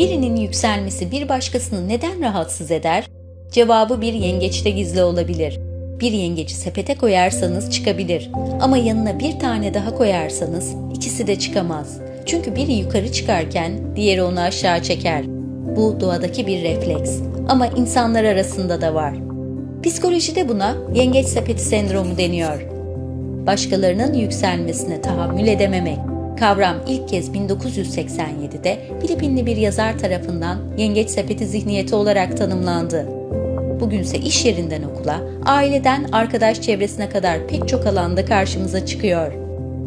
Birinin yükselmesi bir başkasını neden rahatsız eder? Cevabı bir yengeçte gizli olabilir. Bir yengeci sepete koyarsanız çıkabilir ama yanına bir tane daha koyarsanız ikisi de çıkamaz. Çünkü biri yukarı çıkarken diğeri onu aşağı çeker. Bu doğadaki bir refleks ama insanlar arasında da var. Psikolojide buna yengeç sepeti sendromu deniyor. Başkalarının yükselmesine tahammül edememek. Kavram ilk kez 1987'de Filipinli bir yazar tarafından yengeç sepeti zihniyeti olarak tanımlandı. Bugünse iş yerinden okula, aileden arkadaş çevresine kadar pek çok alanda karşımıza çıkıyor.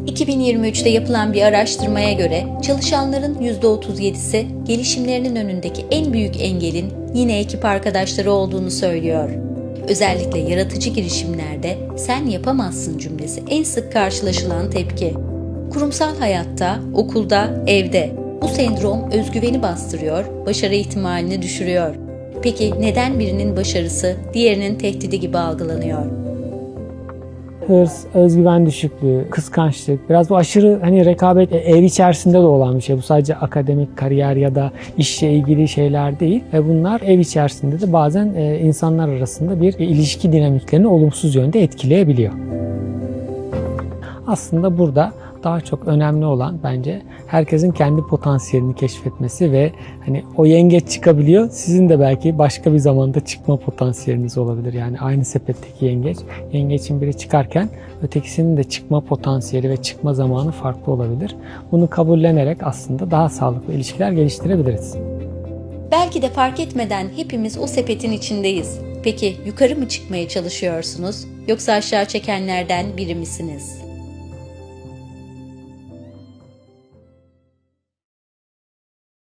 2023'te yapılan bir araştırmaya göre çalışanların %37'si gelişimlerinin önündeki en büyük engelin yine ekip arkadaşları olduğunu söylüyor. Özellikle yaratıcı girişimlerde sen yapamazsın cümlesi en sık karşılaşılan tepki. Kurumsal hayatta, okulda, evde bu sendrom özgüveni bastırıyor, başarı ihtimalini düşürüyor. Peki neden birinin başarısı diğerinin tehdidi gibi algılanıyor? hırs, özgüven düşüklüğü, kıskançlık, biraz bu aşırı hani rekabet e, ev içerisinde de olan bir şey. Bu sadece akademik kariyer ya da işle ilgili şeyler değil. Ve bunlar ev içerisinde de bazen e, insanlar arasında bir ilişki dinamiklerini olumsuz yönde etkileyebiliyor. Aslında burada daha çok önemli olan bence herkesin kendi potansiyelini keşfetmesi ve hani o yengeç çıkabiliyor. Sizin de belki başka bir zamanda çıkma potansiyeliniz olabilir. Yani aynı sepetteki yengeç, yengeçin biri çıkarken ötekisinin de çıkma potansiyeli ve çıkma zamanı farklı olabilir. Bunu kabullenerek aslında daha sağlıklı ilişkiler geliştirebiliriz. Belki de fark etmeden hepimiz o sepetin içindeyiz. Peki yukarı mı çıkmaya çalışıyorsunuz yoksa aşağı çekenlerden biri misiniz?